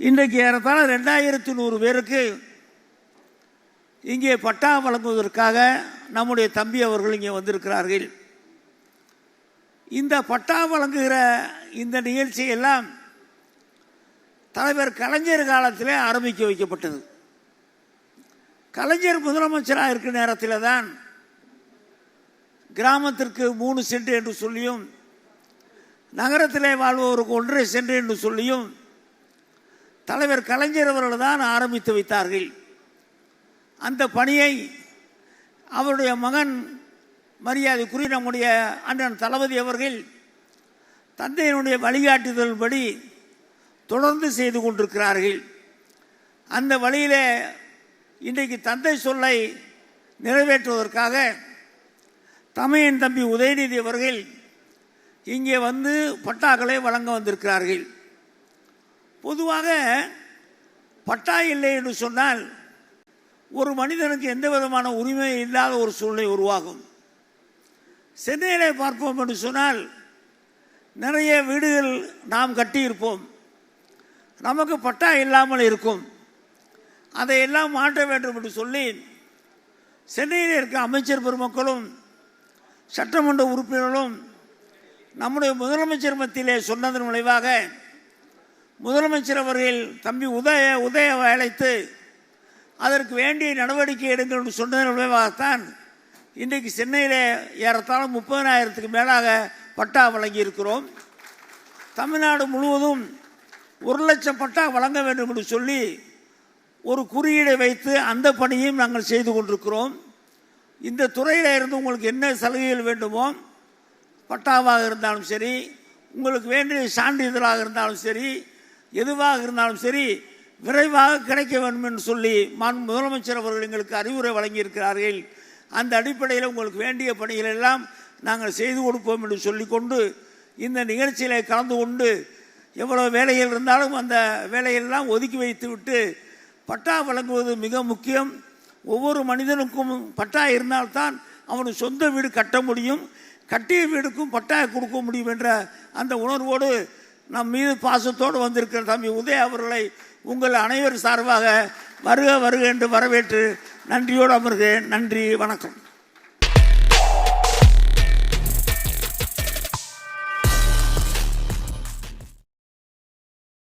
இன்றைக்கு ஏறத்தாழ ரெண்டாயிரத்தி நூறு பேருக்கு இங்கே பட்டா வழங்குவதற்காக நம்முடைய தம்பி அவர்கள் இங்கே வந்திருக்கிறார்கள். இந்த பட்டா வழங்குகிற இந்த நிகழ்ச்சியெல்லாம் தலைவர் கலைஞர் காலத்திலே ஆரம்பிக்க வைக்கப்பட்டது. கலைஞர் முதலமைச்சராக இருக்கிற நேரத்தில் தான் கிராமத்திற்கு மூணு சென்ட் என்று சொல்லியும் நகரத்திலே வாழ்பவருக்கு ஒன்றரை சென்ட் என்று சொல்லியும் தலைவர் கலைஞர் அவர்கள் தான் ஆரம்பித்து வைத்தார்கள். அந்த பணியை அவருடைய மகன் மரியாதைக்குரிய நம்முடைய அண்ணன் தளபதி அவர்கள் தந்தையினுடைய வழிகாட்டுதல்படி தொடர்ந்து செய்து கொண்டிருக்கிறார்கள். அந்த வழியிலே இன்றைக்கு தந்தை சொல்லை நிறைவேற்றுவதற்காக தமையன் தம்பி உதயநிதி அவர்கள் இங்கே வந்து பட்டாக்களை வழங்க வந்திருக்கிறார்கள். பொதுவாக பட்டா இல்லை என்று சொன்னால் ஒரு மனிதனுக்கு எந்த விதமான உரிமை இல்லாத ஒரு சூழ்நிலை உருவாகும். சென்னையில் பார்ப்போம் என்று சொன்னால் நிறைய வீடுகள் நாம் கட்டியிருப்போம். நமக்கு பட்டா இல்லாமல் இருக்கும். அதையெல்லாம் மாற்ற வேண்டும் என்று சொல்லி சென்னையில் இருக்க அமைச்சர் பெருமக்களும் சட்டமன்ற உறுப்பினர்களும் நம்முடைய முதலமைச்சர் மத்தியிலே சொன்னதன் விளைவாக முதலமைச்சர் அவர்கள் தம்பி உதய உதய அழைத்து அதற்கு வேண்டிய நடவடிக்கை எடுங்கள் என்று சொன்னதன் விளைவாகத்தான் இன்றைக்கு சென்னையிலே ஏறத்தாழ முப்பதனாயிரத்துக்கு மேலாக பட்டா வழங்கியிருக்கிறோம். தமிழ்நாடு முழுவதும் ஒரு லட்சம் பட்டா வழங்க வேண்டும் என்று சொல்லி ஒரு குறியீடை வைத்து அந்த பணியும் நாங்கள் செய்து கொண்டிருக்கிறோம். இந்த துறையில் இருந்து உங்களுக்கு என்ன சலுகைகள் வேண்டுமோ பட்டாவாக இருந்தாலும் சரி உங்களுக்கு வேண்டிய சான்றிதழாக இருந்தாலும் சரி எதுவாக இருந்தாலும் சரி விரைவாக கிடைக்க வேண்டும் என்று சொல்லி மான் முதலமைச்சர் அவர்கள் எங்களுக்கு அறிவுரை வழங்கியிருக்கிறார்கள். அந்த அடிப்படையில் உங்களுக்கு வேண்டிய பணிகள் எல்லாம் நாங்கள் செய்து கொடுப்போம் என்று சொல்லிக்கொண்டு இந்த நிகழ்ச்சியில் கலந்து கொண்டு எவ்வளோ வேலைகள் இருந்தாலும் அந்த வேலையெல்லாம் ஒதுக்கி வைத்து விட்டு பட்டா வழங்குவது மிக முக்கியம். ஒவ்வொரு மனிதனுக்கும் பட்டா இருந்தால்தான் அவனுக்கு சொந்த வீடு கட்ட முடியும். கட்டிய வீடுக்கும் பட்டா கொடுக்க முடியும் என்ற அந்த உணர்வோடு நம் மீது பாசத்தோடு வந்திருக்கிற தம்பி உதய அவர்களை உங்கள் அனைவர் சார்பாக வருக வருக என்று வரவேற்று நன்றியோடு அமர்கிறேன். நன்றி வணக்கம்.